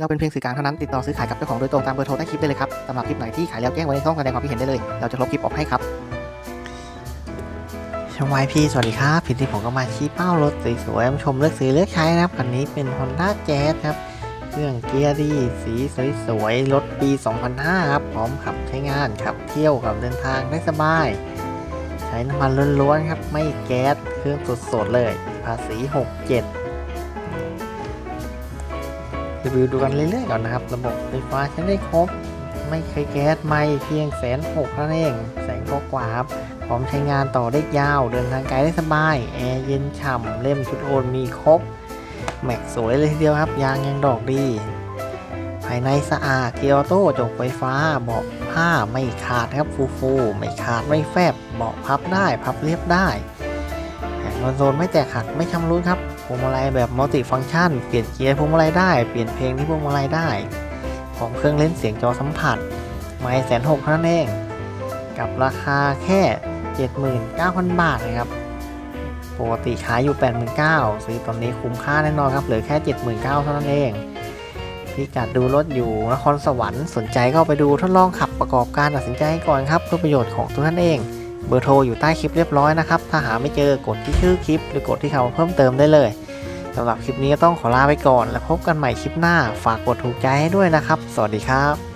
เราเป็นเพียงสื่อกลางเท่านั้นติดต่อซื้อขายกับเจ้าของโดยตรงตามเบอร์โทรใต้คลิปได้เลยครับสำหรับคลิปไหนที่ขายแล้วแจ้งไว้ในช่องแสดงความคิดเห็นได้เลย เราจะลบคลิปออกให้ครับช่องวายพีสวัสดีครับพิธีผมก็มาชี้เป้ารถสวยๆชมเลือกซื้อเลือกใช้นะครับคันนี้เป็น Honda Jazz ครับเครื่องเกียร์ดีสีสวยๆรถปี 2005 ครับพร้อมขับใช้งานขับเที่ยวขับเดินทางได้สบาย ใช้น้ำมันล้วนๆครับไม่แก๊สเครื่องสดๆเลย ภาษี 67 รีวิวดูกันเรื่อยๆก่อนนะครับ ระบบไฟฟ้าใช้ได้ครบ ไม่เคยแก๊สไม่เพียงแสนหกเท่านั้นเองแสงกว่าครับพร้อมใช้งานต่อได้ยาว เดินทางไกลได้สบาย แอร์เย็นฉ่ำเล่มชุดโอนมีครบ แม็กสวยเลยทีเดียวครับยางยังดอกดี ภายในสะอาดเกียร์ออโต้จกไฟฟ้าเบาะผ้าไม่ขาดครับฟูฟูไม่ขาดไม่แฟบเบาะพับได้พับเรียบได้ แผงคอนโซลไม่แตกหักไม่ชำรุดครับพวงมาลัยแบบมัลติฟังก์ชัน เปลี่ยนเกียร์พวงมาลัยได้ เปลี่ยนเพลงที่พวงมาลัยได้พร้อมเครื่องเล่นเสียงจอสัมผัส ไม่แสนหกเท่านั้นเอง กับราคาแค่ 79,000 บาทนะครับ ปกติขายอยู่ 89,000ซื้อตอนนี้คุ้มค่าแน่นอนครับ เหลือแค่ 79,000เท่านั้นเองพี่กัดดูรถอยู่นครสวรรค์สนใจก็ไปดูทดลองขับประกอบการตัดสินใจก่อนครับเพื่อประโยชน์ของตัวท่านเอง เบอร์โทรอยู่ใต้คลิปเรียบร้อยนะครับ ถ้าหาไม่เจอกดที่ชื่อคลิป หรือกดที่คำว่าเพิ่มเติมได้เลยสำหรับคลิปนี้ก็ต้องขอลาไปก่อน แล้วพบกันใหม่คลิปหน้า ฝากกดถูกใจให้ด้วยนะครับ สวัสดีครับ